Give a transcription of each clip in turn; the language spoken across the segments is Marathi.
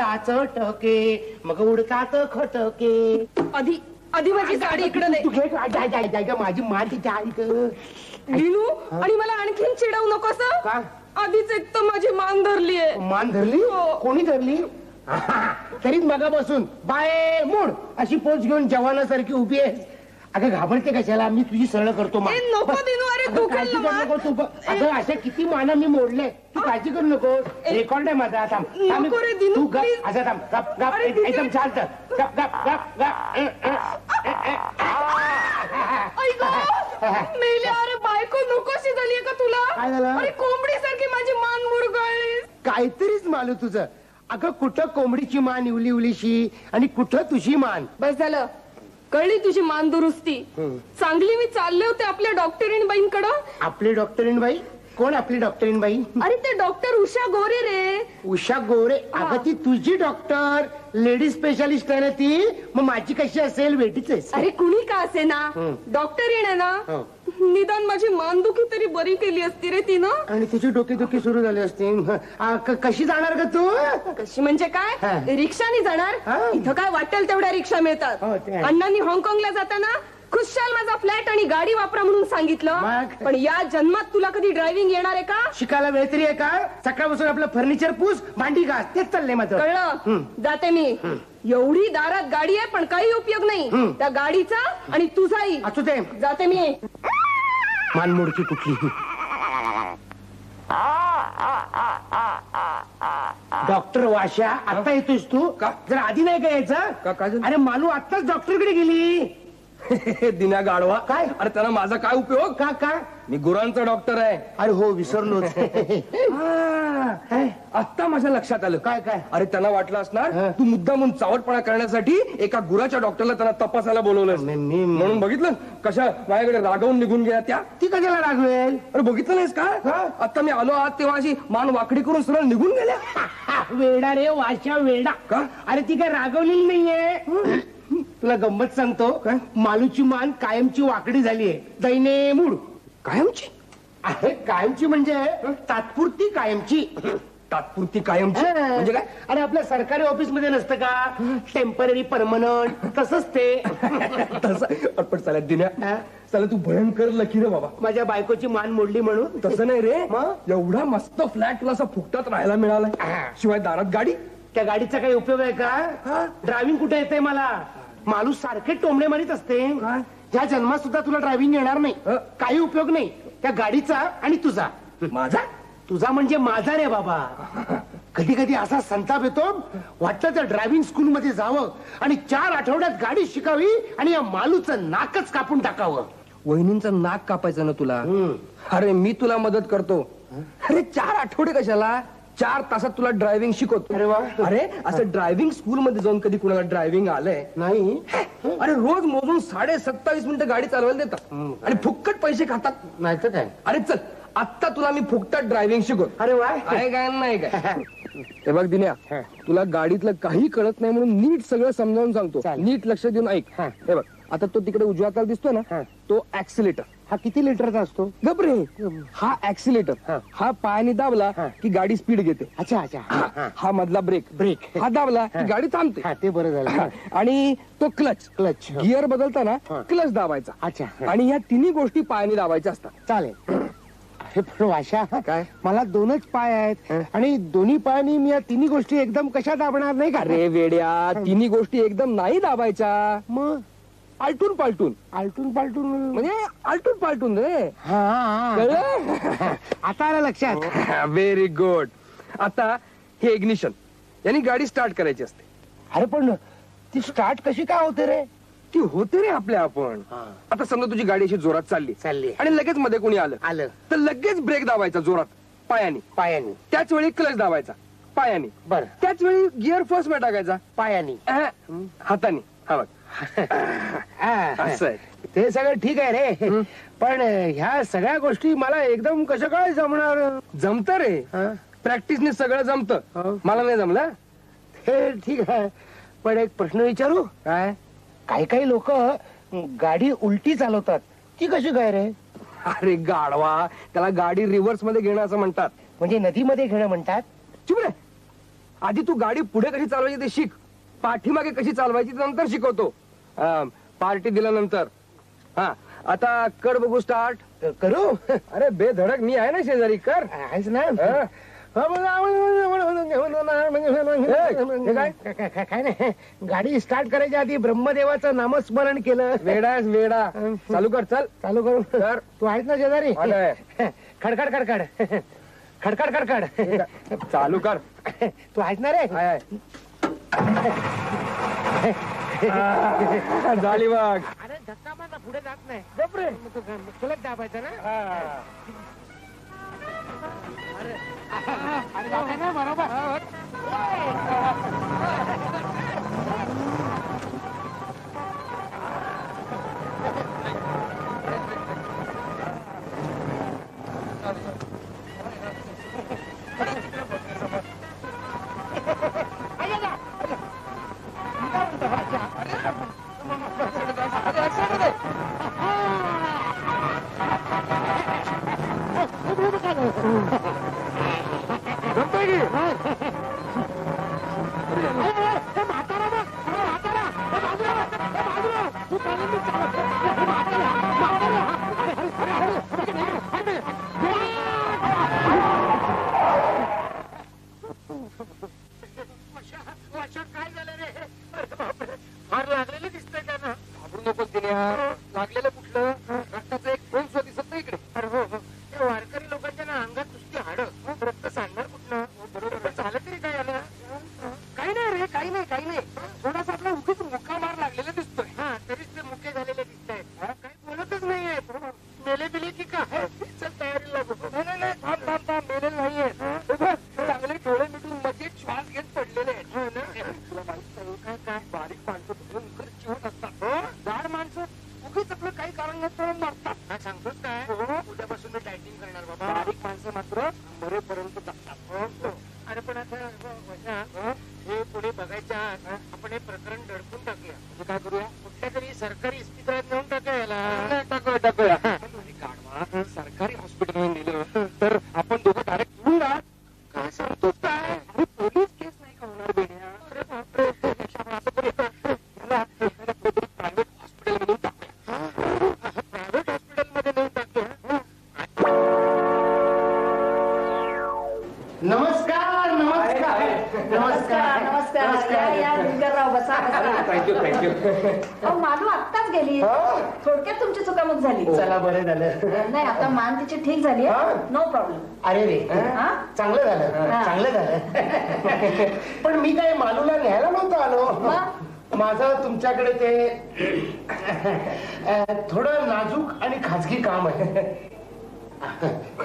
चटके मग उडतात खटके. आधी आधी माझी साडी इकडे नाही तू घे जाय जाय जाय ग माझी तिथे ऐक. दिनू आणि मला आणखीन चिडवू नकोस हं? का? आधीच एक तर माझी मान धरली आहे. मान धरली? हो. कोणी धरली? तरीच मगापासून. बाय मोड. अशी पोच घेऊन जवानासारखी उभी आहे. अगं घाबरते कशाला? मी तुझी सरळ करतो मान. ए, नको दिनू, अरे अगं, दुखेल काळजी करू मान. नको तू ब- अगं अशा किती माना मी मोडले. तू काळजी करू नको रेकॉर्ड आहे माझा थांब. थांब. नको रे, दिनू, तू गप. please. असं थांब. गप गप. अरे, ठीक आहे. एकदम शांत गप गप गप गप. ए, ए, ए, ए. ऐक मेले अरे बायको नकोशी झालीये का तुला? काय झालं? अरे कोंबडी सारखी माझी मान मुरगळली काहीतरीच मालू तुझं. अगं कुठं कोंबडीची मान इवली इवलीशी आणि कुठं तुझी मान? बस झालं. कळली तुझी मान दुरुस्ती? चांगली मी चालले होते आपल्या डॉक्टरीन बाईंकडं? आपली डॉक्टरीन बाई? कोण आपली डॉक्टरीन बाई? अरे ते डॉक्टर उषा गोरे रे. उषा गोरे? अगं ती तुझी डॉक्टर. लेडीज स्पेशालिस्ट आहे ना ती. मग माझी कशी असेल? वेटीच अरे कुणी का असे ना. डॉक्टरीण आहे ना. निदान माझी मानदुखी तरी बरी केली असती रे तिनं. आणि तिची डोकेदुखी सुरू झाली असते. आ, क- कशी जाणार का तू? कशी म्हणजे हा. काय रिक्षाने जाणार? हा. इथं काय वाटेल तेवढ्या रिक्षा मिळतात. हो, ते आहे. अण्णांनी हाँगकाँगला जाताना खुशाल माझा फ्लॅट आणि गाडी वापरा म्हणून सांगितलं. मग? पण या जन्मात तुला कधी ड्रायव्हिंग येणार आहे का? शिकायला वेळ तरी आहे का? सकाळपासून आपलं फर्निचर पूस भांडी घास तेच चाललंय माझं. कळलं? जाते मी. एवढी दारात गाडी आहे पण काही उपयोग नाही. त्या गाडीचा आणि तुझाही. असू ते जाते मी. मानमोडकी कुठली? डॉक्टर वाशा आता येतोस तू? का? जर आधी नाही का का- यायचं झालं? अरे मालू आताच डॉक्टरकडे गेली. दिना गाडवा. काय? अरे त्यांना माझा काय उपयोग? का का? मी गुरांचा डॉक्टर आहे. अरे हो विसरलोच. हा. आत्ता माझ्या लक्षात आलं. काय, काय? अरे त्यांना वाटलं असणार. तू मुद्दामून चावटपणा करण्यासाठी एका गुराच्या डॉक्टरला त्यांना तपासायला बोलवलं मी- म्हणून बघितलं? कशा माझ्याकडे रागवून निघून गेल्या त्या? ती कशाला रागवेल? अरे बघितलं नाहीस का. आता मी आलो आत तेव्हा अशी मान वाकडी करून सरळ निघून गेल्या. वेडा रे वाशा वेडा. का? अरे ती काय रागवलेली नाहीये? तुला गंमत सांगतो? मालूची मान कायमची वाकडी झालीये. दैने मूड. कायमची? अरे कायमची म्हणजे तात्पुरती कायमची. तात्पुरती कायमची? म्हणजे काय? अरे आपल्या सरकारी ऑफिसमध्ये नसतं का? टेंपररी परमनंट तसंच ते. तसं. चालत दिल्या हा? चला तू भयंकर लकी रे बाबा. माझ्या बायकोची मान मोडली म्हणून. तसं नाही रे. मग? एवढा मस्त फ्लॅट तुला असा फुकटात राहायला मिळालाय. शिवाय दारात गाडी? त्या गाडीचा काही उपयोग आहे का? ड्रायव्हिंग कुठे येते मला? माणूस सारखे टोमणे मारीत असते. काय? ह्या जन्मात सुद्धा तुला ड्रायव्हिंग येणार नाही अ? काही उपयोग नाही त्या गाडीचा आणि तुझा. माझा? तुझा म्हणजे माझा रे बाबा. कधी कधी असा संताप येतो वाटतं तर ड्रायव्हिंग स्कूल मध्ये जावं आणि चार आठवड्यात गाडी शिकावी आणि या मालूचं नाकच कापून टाकावं. वहिनींचं नाक कापायचं ना तुला? हम्म. अरे मी तुला मदत करतो. अरे चार आठवडे कशाला? चार तासात तुला ड्रायव्हिंग शिकवतो. अरे वा. अरे असं ड्रायव्हिंग स्कूल मध्ये जाऊन कधी कुणाला ड्रायव्हिंग आलंय? नाही. अरे रोज मोजून साडे सत्तावीस मिनिटं गाडी चालवायला देतात. आणि फुक्कट पैसे खातात. नाही तर काय? अरे चल आत्ता तुला मी फुकटात ड्रायव्हिंग शिकवतो. अरे वा. आहे काय नाही काय? हे बघ दिन्या तुला गाडीतलं काही कळत नाही म्हणून नीट सगळं समजावून सांगतो. चालेल. नीट लक्ष देऊन ऐक. हा. हे बघ आता तो तिकडे उजव्या हाताला दिसतोय हा. ना तो ऍक्सिलेटर हा किती लिटरचा असतो? गबरे हा ऍक्सिलेटर हा. हा पायाने दाबला हा. की गाडी स्पीड घेते. अच्छा अच्छा. हा, हा. हा मधला ब्रेक ब्रेक. हा दाबला की गाडी थांबते. हा ते बरं झालं. आणि तो क्लच क्लच गिअर बदलताना हा. क्लच दाबायचा. अच्छा. आणि ह्या तिन्ही गोष्टी पायाने दाबायच्या असतात. चालेल. पण वाशा काय? मला दोनच पाय आहेत. आणि दोन्ही पायानी मी या तिन्ही गोष्टी एकदम कशा दाबणार नाही का? अरे वेड्या तिन्ही गोष्टी एकदम नाही दाबायच्या. मग? आलटून पालटून. आलटून पालटून? म्हणजे आलटून पालटून रे. हा, कळलं? आता आलं लक्षात. व्हेरी गुड आता हे इग्निशन यांनी गाडी स्टार्ट करायची असते. अरे पण ती स्टार्ट कशी काय होते रे? ती होते रे आपल्या आपण. आता समजा तुझी गाडी अशी जोरात चालली. चालली. आणि लगेच मध्ये कोणी आलं. आलं. तर लगेच ब्रेक दाबायचा जोरात. पायाने. पायानी. त्याच वेळी क्लच दाबायचा. पायाने. बर. त्याच वेळी गिअर फर्स्टमध्ये टाकायचा. पायानी. अहं, हाताने. हा बघ. असं आहे. ते सगळं ठीक आहे रे. पण ह्या सगळ्या गोष्टी मला एकदम कसं काय जमणार? जमत रे. हा? प्रॅक्टिसने सगळं जमत. हो. मला नाही जमलं. हे ठीक आहे. पण एक प्रश्न विचारू? काय? काही काही लोक गाडी उलटी चालवतात. ती कशी काय रे? अरे गाडवा त्याला गाडी रिव्हर्समध्ये घेणं असं म्हणतात. म्हणजे नदीमध्ये घेणं म्हणतात? चुप रे. आधी तू गाडी पुढे कशी चालवायची ते शिक. पाठीमागे कशी चालवायची ते नंतर शिकवतो. पार्टी दिल्यानंतर. हा आता कर बघू स्टार्ट करू? अरे बेधडक मी आहे ना शेजारी कर. आहेच ना? हा. काय? नाही. गाडी स्टार्ट करायच्या आधी ब्रह्मदेवाचं नामस्मरण केलं. वेडा आहेस, वेडा. चालू कर चल. चालू करू. कर. तू आहेस ना शेजारी? आलोय. खडखड खडखड खडखड खडखड चालू कर. तू आहेस ना रे? आहे, आहे. झाली बघ अरे धक्का मारला पुढे जात नाही. गपरे तुला दाबायचं ना? अरे अरे जाते ना बरोबर ハハハハ! थँक्यू थँक्यू अहो मालू आत्ताच गेली. थोडक्यात तुमची चुकामुक झाली. चला बरं झालं. नाही आता मान तिची ठीक झाली हा? नो प्रॉब्लेम अरे रे. हा? चांगलं झालं. हा. चांगलं झालं. पण मी काय मालूला न्यायला नव्हतो आलो. मग? माझं तुमच्याकडे ते अं, थोडं नाजूक आणि खाजगी काम आहे.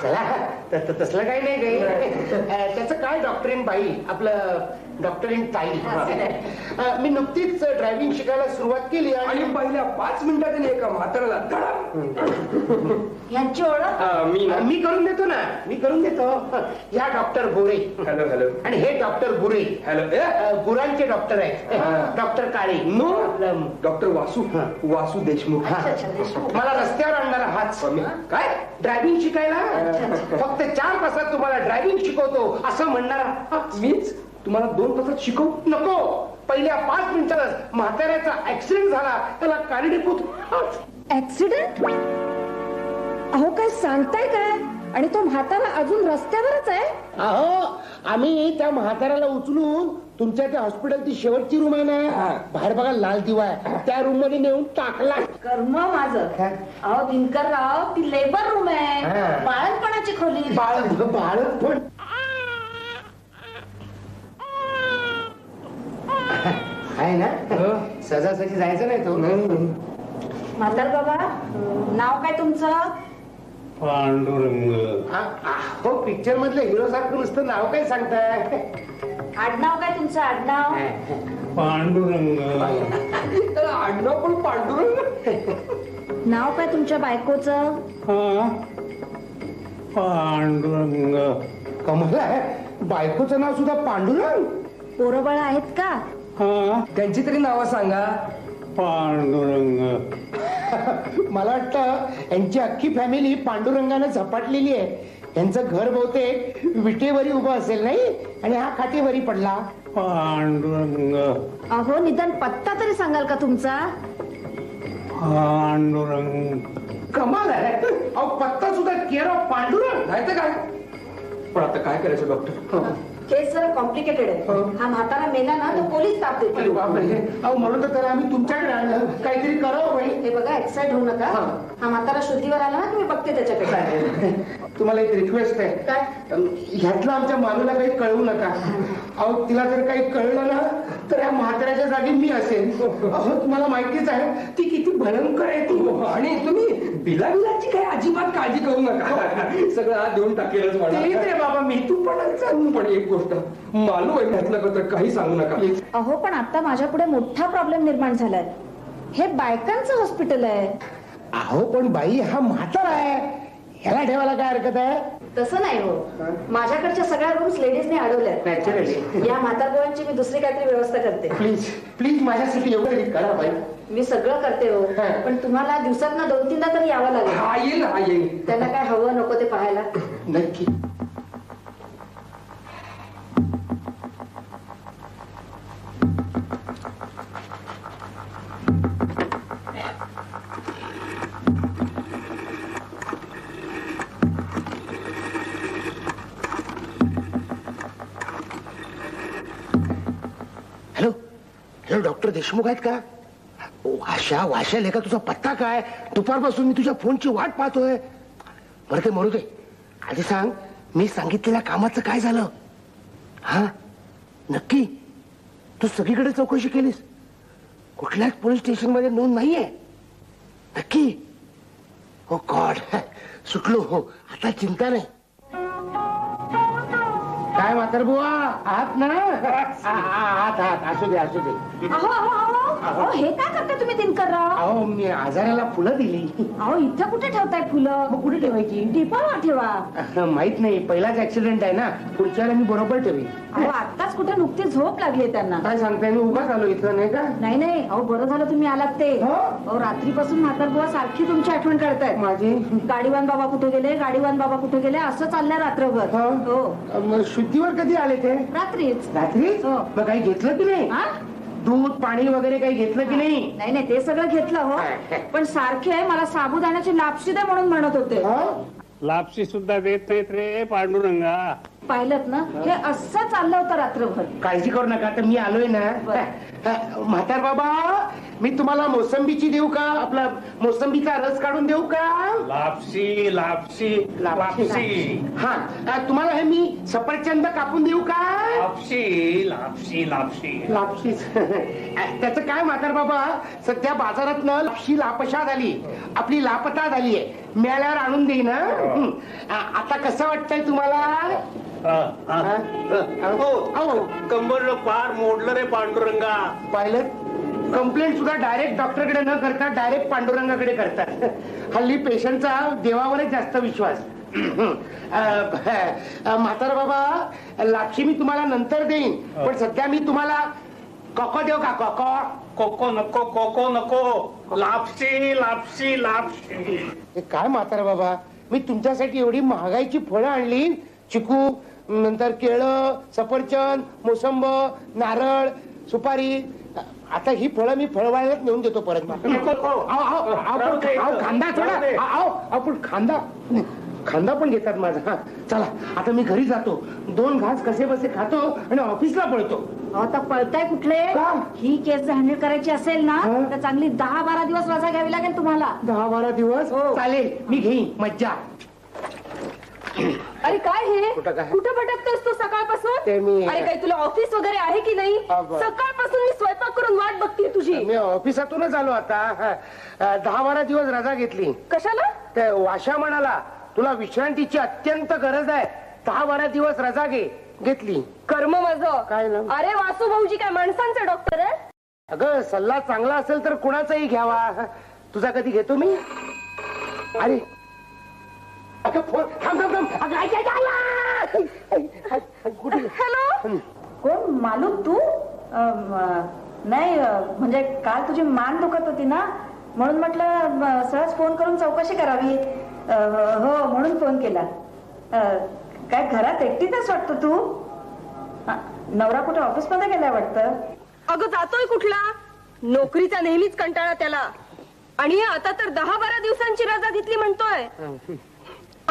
चला त- त- तसलं काही नाही काही. अं, त्याचं काय डॉक्टरीन बाई? आपलं डॉक्टरीन ताई. अं, मी नुकतीच ड्रायव्हिंग शिकायला सुरुवात केली आणि आणि पहिल्या पाच मिनिटात त्याने एका म्हाताऱ्याला धडा. यांची ओळख? मी ना मी करून देतो ना. मी करून देतो. या डॉक्टर गोरे. Hello hello. आणि हे डॉक्टर गुरे. हॅलो अ, गुरांचे डॉक्टर हा. आहेत डॉक्टर काळे. नो? आपलं, डॉक्टर वासू वासू देशमुख. अच्छा, अच्छा, देशमुख. मला रस्त्यावर आणणारा हाच. काय? ड्रायव्हिंग शिकायला? फक्त चार तासात तुम्हाला ड्रायव्हिंग शिकवतो असं म्हणणारा. मीच? तुम्हाला दोन तासात शिकवू? नको! पहिल्या पाच मिनिटात म्हाताऱ्याचा ऍक्सिडेंट झाला त्याला कारणीभूत. ऍक्सिडेंट अहो काय सांगताय काय? आणि तो म्हातारा अजून रस्त्यावरच आहे? अहो आम्ही त्या म्हाताऱ्याला उचलून तुमच्या त्या हॉस्पिटलची शेवटची रूम आहे ना? बाहेर बघा लाल दिवा आहे. त्या रूममध्ये नेऊन टाकला. कर्म माझं. अहो दिनकरराव ती लेबर रूम आहे. हा. बाळणपणाची खोली. बाळ बाळ पण आहे ना? सजासजी जायचं नाही तो? म्हातार बाबा नाव काय तुमचं? पांडुरंग. आ- आ- हो पिक्चर मधलं हिरो सारखं नुसतं नाव काय सांगताय? आडनाव काय तुमचं आडनाव? पांडुरंग. आडनाव पण पांडुरंग? नाव काय तुमच्या बायकोचं? हा? पांडुरंग. कमला बायकोचं नाव सुद्धा पांडुरंग? पोरबळ आहेत का? हा? त्यांची तरी नावं सांगा. पांडुरंग. मला वाटतं यांची अख्खी फॅमिली पांडुरंगाने झपाटलेली आहे. यांचं घर बहुतेक विटेवरी उभं असेल नाही? आणि हा खाटेवरी पडला. पांडुरंग. अहो निदान पत्ता तरी सांगाल का तुमचा? पांडुरंग. कमाल आहे. अहो पत्ता सुद्धा केर ऑफ पांडुरंग. नाही तर काय? पण आता काय करायचं डॉक्टर केस जरा कॉम्प्लिकेटेड आहे हा. म्हातारा मेला ना तो पोलीस ताप देतो. म्हणून तर त्याला आम्ही तुमच्याकडे आणलं. काहीतरी करावं बाई. हे बघा एक्साइट होऊ नका. हा. हा म्हातारा शुद्धीवर आला ना मी बघते त्याच्याकडे. तुम्हाला एक रिक्वेस्ट आहे. काय? ह्यातलं आमच्या मानूला काही कळवू नका. अहो तिला जर काही कळलं ना तर या म्हाताऱ्याच्या जागी मी असेल अहो तुम्हाला माहितीच आहे ती किती भयंकर आहे ती. आणि तुम्ही बिला बिलाची काही अजिबात काळजी करू नका. सगळं आज देऊन टाकेलच रे बाबा मी तू पण चल. पण एक गोष्ट. मालू आहे त्यातलं तर काही सांगू नका. अहो पण आता माझ्या पुढे मोठा प्रॉब्लेम निर्माण झालाय. हे बायकांचं हॉस्पिटल आहे. अहो पण बाई हा म्हातारा आहे. ह्याला ठेवायला काय हरकत आहे? तसं नाही हो. माझ्याकडच्या सगळ्या रूम्स लेडीजने अडवल्या नॅचरली या म्हातारगोळांची मी दुसरी काहीतरी व्यवस्था करते. प्लीज प्लीज माझ्यासाठी एवढं करा बाई. मी सगळं करते हो. पण तुम्हाला दिवसात ना दोन तीनदा तरी यावं लागेल. येईल येईल. त्यांना काय हवं नको ते पाहायला. नक्की. हॅलो डॉक्टर देशमुख आहेत का? वाशा वाशा लेखा तुझा पत्ता काय? दुपारपासून मी तुझ्या फोनची वाट पाहतोय. बरं ते म्हणू दे. आधी सांग मी सांगितलेल्या कामाचं काय झालं? हा? नक्की? तू सगळीकडे चौकशी केलीस? कुठल्याच पोलीस स्टेशनमध्ये नोंद नाहीये? नक्की? हो गॉड सुटलो हो. आता चिंता नाही. काय म्हातार बुवा? आहात ना? आ- आ- आहात आहात. असू दे असू दे. अहो अहो अहो अहो हे काय करता तुम्ही दिनकरराव? अहो मी आजाराला फुलं दिली. अहो इथं कुठे ठेवताय फुलं? मग कुठे ठेवायची? टिपावर ठेवा. माहीत नाही पहिलाच ऍक्सिडेंट आहे ना. पुढच्या वेळेला मी बरोबर ठेवी अहो आत्ताच कुठे नुकती झोप लागली त्यांना. काय सांगताय मी उभाच आलो इथं नाही का? नाही नाही अहो बरं झालं तुम्ही आलात ते. हो? अहो रात्रीपासून म्हातारबुवा सारखी तुमची आठवण करतायत माझी? गाडीवान बाबा कुठे गेले? गाडीवान बाबा कुठे गेले? असं चाललंय रात्रभर. हो? हो. मग शुद्धीवर कधी आले ते? रात्रीच. रात्री? हो. मग काही घेतलं की नाही? हा? दूध पाणी वगैरे काही घेतलं की नाही? नाही नाही ते सगळं घेतलं हो. पण सारखे मला साबुदाण्याची लापशी दे म्हणून म्हणत होते. हा? लापशी सुद्धा देत नाहीत रे पांडुरंगा. पाहिलं ना? हे. असं चाललं होतं रात्रभर. काळजी करू नका तर मी आलोय ना. म्हातार बाबा मी तुम्हाला मोसंबीची देऊ का? आपला मोसंबीचा रस काढून देऊ का? लापशी लापशी लापशी हा तुम्हाला हे मी सफरचंद कापून देऊ का? लापशी लापशी लापशी. लापशीच त्याचं काय म्हातार बाबा? सध्या बाजारात ना लापशी लापशा झाली. आपली लापता झाली आहे. मिळाल्यावर आणून देईन हं? हं. आ- आता कसं वाटतंय तुम्हाला? अहो, कंबर पार मोडलं रे पांडुरंगा. पाहिलं? कंप्लेंट सुद्धा डायरेक्ट डॉक्टरकडे न करता डायरेक्ट पांडुरंगाकडे करतात. हल्ली पेशंटचा देवावरच जास्त विश्वास. म्हातारा बाबा लापशी मी तुम्हाला नंतर देईन पण सध्या मी तुम्हाला कॉको देऊ का कॉको? कोको नको कोको नको. लापशी लापशी लापशी. हे काय म्हातारा बाबा मी तुमच्यासाठी एवढी महागाईची फळं आणली. चिकू नंतर केळं सफरचंद मोसंब नारळ सुपारी आता ही फळं मी फळवाळ्यात नेऊन देतो परत. खांदा थोडा अहो अहो, पण खांदा खांदा पण घेतात माझा. हा चला आता मी घरी जातो. दोन घास कसे बसे खातो आणि ऑफिसला पळतो. आता पळताय कुठले? का? ही केस हँडल करायची असेल ना हा? तर चांगली दहा बारा दिवस रजा घ्यावी लागेल तुम्हाला. दहा बारा दिवस? चालेल मी घेईन मज्जा. अरे काय हे? कुठं काय? कुठं भटकतोस तू सकाळपासून? ते मी- अरे काही तुला ऑफिस वगैरे आहे की नाही. सकाळपासून मी स्वयंपाक करून वाट बघते तुझी. मी ऑफिसातूनच आलो आता. अ, दहा बारा दिवस रजा घेतली. कशाला? ते वाशा म्हणाला तुला विश्रांतीची अत्यंत गरज आहे. दहा बारा दिवस रजा घे घेतली. कर्म माझं. काय ना? अरे वासू भाऊजी काय माणसांचे डॉक्टर आहे? अगं सल्ला चांगला असेल तर कुणाचाही घ्यावा. तुझा कधी घेतो मी? अरे अगं फोन. थांब थांब थांब. अगं, ऐक, ऐक, आला! कुठे हॅलो? कोण? मालूम तू? अम, नाही अ, म्हणजे काल तुझी मान दुखत होती ना? म्हणून म्हटलं अ, सहज फोन करून चौकशी करावी. अ, हो म्हणून फोन केला. काय घरात एकटीच वाटतं तू? नवरा कुठे ऑफिसमध्ये गेलाय वाटतं? अगं जातोय कुठला? नोकरीचा नेहमीच कंटाळा त्याला. आणि आता तर दहा बारा दिवसांची रजा घेतली म्हणतोय.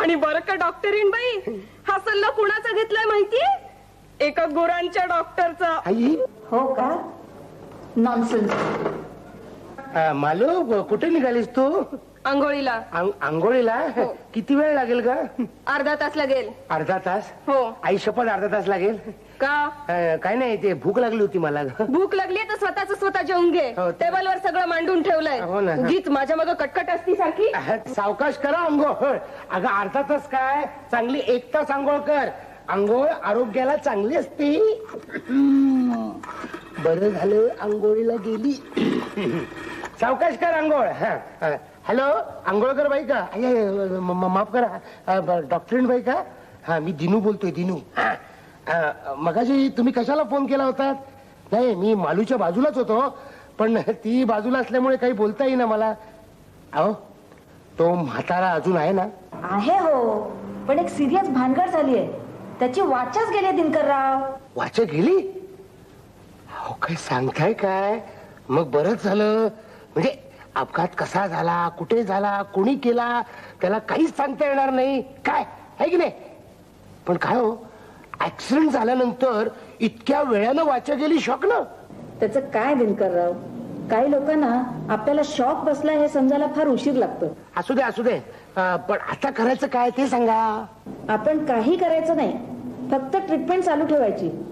आणि बरं का डॉक्टरीन बाई हा सल्ला कुणाचा घेतलाय माहितीये एका गुरांच्या डॉक्टरचा. आई? हो का? नॉनसेन्स अ, मालू कुठे निघालीस तू? आंघोळीला. आंघोळीला? किती वेळ लागेल का अर्धा तास लागेल. अर्धा तास? हो. आई शपथ अर्धा तास लागेल? का? अ, काय नाही ते भूक लागली होती मला. भूक लागली तर स्वतःच स्वतः जेवून घे हो, ते- टेबलवर सगळं मांडून ठेवलंय. हो ना. उगीच माझ्या मग कटकट असती सारखी. सावकाश करा आंघोळ अगं अर्धा तास काय? चांगली एक तास आंघोळ कर. आंघोळ आरोग्याला चांगली असते. हम्म. बरं झालं आंघोळीला गेली. सावकाश कर आंघोळ हा, हा. हॅलो आंघोळकर बाई का? अय, अय, म- म- माफ करा. डॉक्टरीन बाई का? हा मी दिनू बोलतोय दिनू. हा. मगाशी तुम्ही कशाला फोन केला होता? नाही मी मालूच्या बाजूलाच होतो पण ती बाजूला असल्यामुळे काही बोलता येईना मला. अहो तो म्हातारा अजून आहे ना? आहे हो पण एक सिरियस भानगड झाली आहे त्याची वाचाच गेली दिनकरराव. वाच गेली? अहो काय सांगताय काय? मग बरंच झालं. म्हणजे अपघात कसा झाला कुठे झाला कोणी केला त्याला काहीच सांगता येणार नाही. काय? आहे की नाही? पण काय हो ऍक्सिडेंट झाल्यानंतर इतक्या वेळानं वाचा गेली शॉक ना? त्याचं काय दिनकरराव? काही लोकांना आपल्याला शॉक बसला हे समजायला फार उशीर लागतो. असू दे असू दे. अं, पण आता करायचं काय ते सांगा. आपण काही करायचं नाही. फक्त ट्रीटमेंट चालू ठेवायची.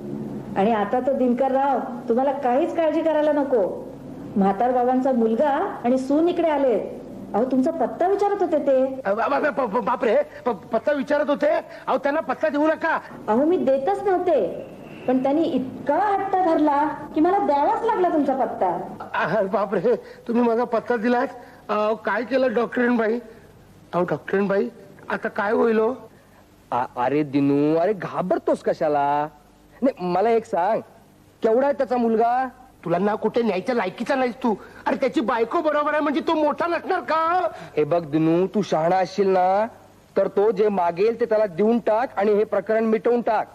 आणि आता तर दिनकरराव तुम्हाला काहीच काळजी करायला नको. म्हातार बाबांचा मुलगा आणि सून इकडे आले अहो तुमचा पत्ता विचारत होते ते. बापरे प- पत्ता विचारत होते? अहो त्यांना पत्ता देऊ नका. अहो मी देतच नव्हते. पण त्यांनी इतका हट्ट धरला की मला द्यावाच लागला तुमचा पत्ता. आह, बापरे तुम्ही माझा पत्ता दिलात? अहो, काय केलं डॉक्टरीन बाई? अहो डॉक्टरीन बाई आता काय होईल हो? अरे दिनू अरे घाबरतोस कशाला? नाही मला एक सांग. केवढा आहे त्याचा मुलगा? तुला ना कुठे न्यायच्या लायकीचा नाहीस तू. अरे त्याची बायको बरोबर आहे म्हणजे तो मोठा नसणार का? हे बघ दिनू तू शहाणा असशील ना तर तो जे मागेल ते त्याला देऊन टाक आणि हे प्रकरण मिटवून टाक.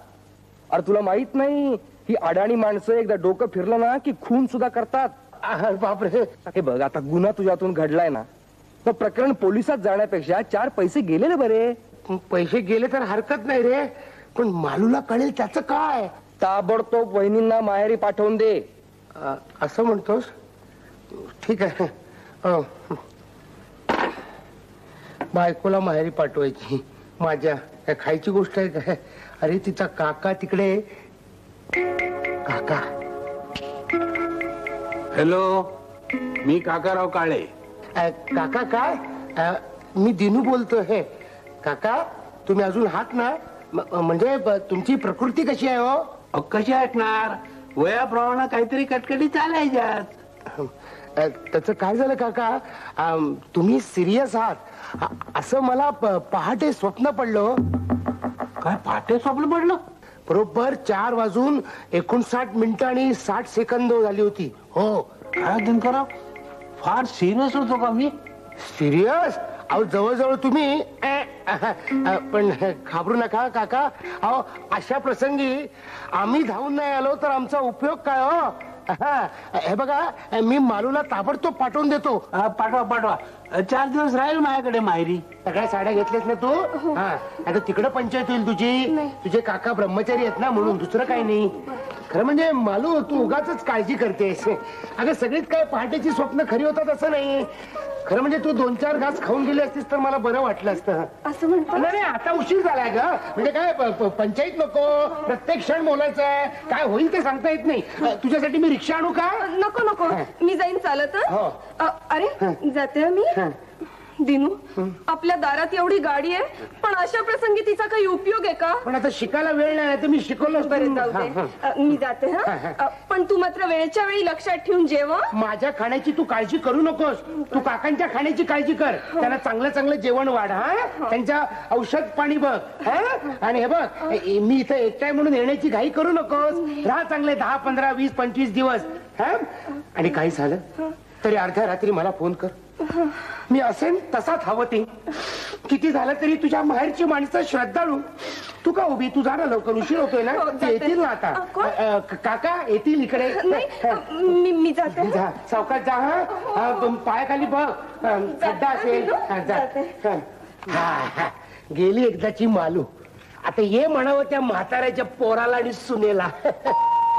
अरे तुला माहीत नाही ही अडाणी माणसं एकदा डोकं फिरलं ना की खून सुद्धा करतात. बापरे. हे बघ आता गुन्हा तुझ्यातून घडलाय ना. तर प्रकरण पोलिसात जाण्यापेक्षा चार पैसे गेलेले बरे. पैसे गेले तर हरकत नाही रे. पण मालूला कळेल त्याचं काय. ताबडतोब वहिनींना माहेरी पाठवून दे. असं म्हणतोस? ठीक आहे. बायकोला माहेरी पाठवायची. माझ्या काय खायची गोष्ट आहे काय अरे तिचा काका तिकडे काका. हॅलो मी काकाराव काळे. अ, काका काय? अ, मी दिनू बोलतोय. हे काका तुम्ही अजून आहात ना. म- म्हणजे ब- तुमची प्रकृती कशी आहे हो? अहो, कशी असणार वयाप्रमाणे काहीतरी कटकटी चालायच्यात. अ, त्याचं काय झालं काका? तुम्ही सिरियस आहात. अ- असं मला प- पहाटे स्वप्न पडलं. काय पहाटे स्वप्न पडलं? बरोबर चार वाजून एकोणसाठ मिनिटं आणि साठ सेकंद झाली होती. हो. काय दिनकराव फार सिरियस होतो का मी? सिरियस? अहो जवळजवळ तुम्ही अ, पण घाबरू नका काका. अहो अशा प्रसंगी आम्ही धावून नाही आलो तर आमचा उपयोग काय हो? हा, बघा मी मालूला ताबडतोब पाठवून देतो. पाठवा पाठवा. चार दिवस राहील माझ्याकडे माहेरी. सगळ्या साड्या घेतल्यास ना तू? हा. आता तिकडे पंचायत होईल तुझी. तुझे काका ब्रह्मचारी आहेत ना म्हणून दुसरं काही नाही. खरं म्हणजे मालू तू उगाच काळजी करतेस. अगं सगळीच काय पहाटेची स्वप्न खरी होतात असं नाही. खरं म्हणजे तू दोन चार घास खाऊन गेली असतीस तर मला बरं वाटलं असतं. असं म्हणतो? नाही नाही, आता उशीर झालाय ग. म्हणजे काय प- प- पंचायत नको प्रत्येक क्षण बोलायचं आहे. काय होईल ते सांगता येत नाही. अ, तुझ्यासाठी मी रिक्षा आणू का? नको नको. मी जाईन चालत हं? हो. अ, अरे जाते हं मी? दिनू आपल्या दारात एवढी गाडी आहे पण अशा प्रसंगी तिचा काही उपयोग आहे का? पण आता शिकायला वेळ नाही तर मी शिकवलं बरं जाऊ दे. अ, मी जाते हा? पण तू मात्र वेळच्या वेळी लक्षात ठेवून जेव्हा माझ्या खाण्याची तू काळजी करू नकोस. तू काकांच्या खाण्याची काळजी कर. त्यांना चांगलं चांगलं जेवण वाढ हा? त्यांच्या औषध पाणी बघ हा? आणि हे बघ ए- मी इथं एकटाय म्हणून येण्याची घाई करू नकोस. राहा चांगले दहा पंधरा वीस पंचवीस दिवस हा? आणि काही झालं तरी अर्ध्या रात्री मला फोन कर. मी असेन तसाच हवं ते. किती झालं तरी तुझ्या माहेरची माणसं श्रद्धाळू. तू का उभी? तू जा ना लवकर उशीर होतोय ना? हो, ते. येतील ना आता. अ, कोण? अ, क- काका येतील इकडे. नाही मी मी जाते. जा सावकाश जा हा. हा तुम पायाखाली बघ. अ, खड्डा असेल. हा, जा. जाते. हा, हा. गेली एकदाची मालू. आता ये म्हणावं त्या म्हाताऱ्याच्या पोराला आणि सुनेला.